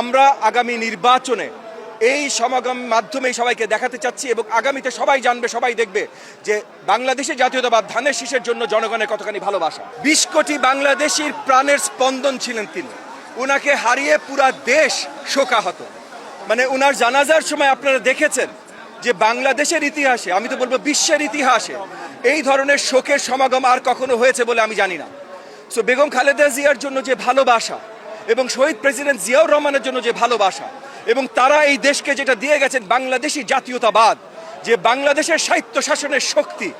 আমরা আগামী নির্বাচনে এই সমাগম মাধ্যমে সবাইকে দেখাতে চাচ্ছি এবং আগামীতে সবাই জানবে, সবাই দেখবে যে বাংলাদেশের জাতীয়তাবাদ ধানের শীষের জন্য জনগণের কতখানি ভালোবাসা। বিশ কোটি বাংলাদেশির প্রাণের স্পন্দন ছিলেন তিনি। উনাকে হারিয়ে পুরা দেশ শোকাহত মানে উনার জানাজার সময় আপনারা দেখেছেন যে বাংলাদেশের ইতিহাসে, আমি তো বলব বিশ্বের ইতিহাসে, এই ধরনের শোকের সমাগম আর কখনো হয়েছে বলে আমি জানি না। সো বেগম খালেদা জিয়ার জন্য যে ভালোবাসা এবং শহীদ প্রেসিডেন্ট জিয়াউর রহমানের জন্য যে ভালোবাসা, এবং তারা এই দেশকে যেটা দিয়ে গেছেন বাংলাদেশি জাতীয়তাবাদ, যে বাংলাদেশের সাহিত্য শাসনের শক্তি,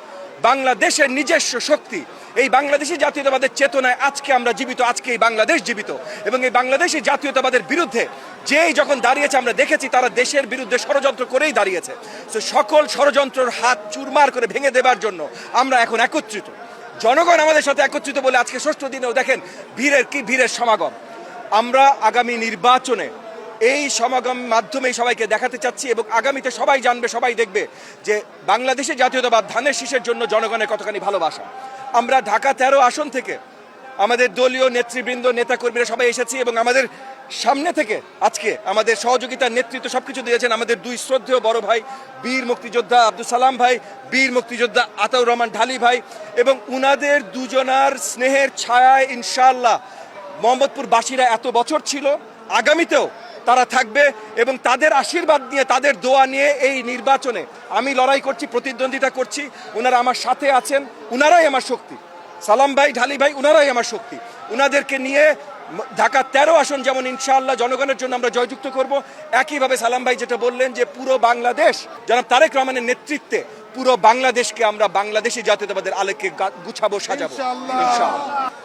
বাংলাদেশের নিজস্ব শক্তি, এই বাংলাদেশি জাতীয়তাবাদের চেতনায় আজকে আমরা জীবিত, আজকে এই বাংলাদেশ জীবিত, এবং এই বাংলাদেশি জাতীয়তাবাদের বিরুদ্ধে যেই যখন দাঁড়িয়েছে আমরা দেখেছি, তারা দেশের বিরুদ্ধে ষড়যন্ত্র করেই দাঁড়িয়েছে। তো সকল ষড়যন্ত্রের হাত চুরমার করে ভেঙে দেবার জন্য আমরা এখন একত্রিত। জনগণ আমাদের সাথে একত্রিত বলে আজকে ষষ্ঠ দিনেও দেখেন, ভিড়ের কি ভিড়ের সমাগম। আমরা আগামী নির্বাচনে এই সমাগম মাধ্যমে সবাইকে দেখাতে চাচ্ছি এবং আগামীতে সবাই জানবে, সবাই দেখবে যে বাংলাদেশে জাতীয়তাবাদ ধানের শীষের জন্য জনগণের কতখানি ভালোবাসা। আমরা ঢাকা তেরো আসন থেকে আমাদের দলীয় নেতৃবৃন্দ, নেতাকর্মীরা সবাই এসেছি এবং আমাদের সামনে থেকে আজকে আমাদের সহযোগিতার নেতৃত্ব সবকিছু দিয়েছেন আমাদের দুই শ্রদ্ধেয় বড় ভাই বীর মুক্তিযোদ্ধা আব্দুল সালাম ভাই, বীর মুক্তিযোদ্ধা আতাউর রহমান ঢালি ভাই এবং উনাদের দুজনার স্নেহের ছায়ায় ইনশাল্লাহ মোহাম্মদপুর বাসীরা এত বছর ছিল, আগামীতেও তারা থাকবে এবং তাদের আশীর্বাদ নিয়ে, তাদের দোয়া নিয়ে এই নির্বাচনে আমি লড়াই করছি, প্রতিদ্বন্দ্বিতা করছি। ওনারা আমার সাথে আছেন ওনারাই আমার শক্তি। সালাম ভাই, ঢালি ভাই ওনারাই আমার শক্তি। ওনাদেরকে নিয়ে ঢাকা তেরো আসন যেমন ইনশাআল্লাহ জনগণের জন্য আমরা জয়যুক্ত করব, একইভাবে সালাম ভাই যেটা বললেন যে পুরো বাংলাদেশ, জনাব তারেক রহমানের নেতৃত্বে পুরো বাংলাদেশকে আমরা বাংলাদেশি জাতীয়তাবাদের আলোকে গুছাবো সাজাবো।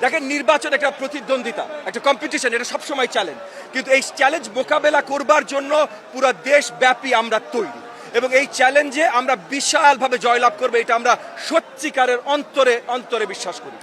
দেখেন নির্বাচন একটা প্রতিদ্বন্দ্বিতা একটা কম্পিটিশন এটা সবসময় চ্যালেঞ্জ কিন্তু এই চ্যালেঞ্জ মোকাবেলা করবার জন্য পুরো দেশব্যাপী আমরা তৈরি। এবং এই চ্যালেঞ্জে আমরা বিশালভাবে জয়লাভ করব এটা আমরা সত্যিকারের অন্তরে অন্তরে বিশ্বাস করি।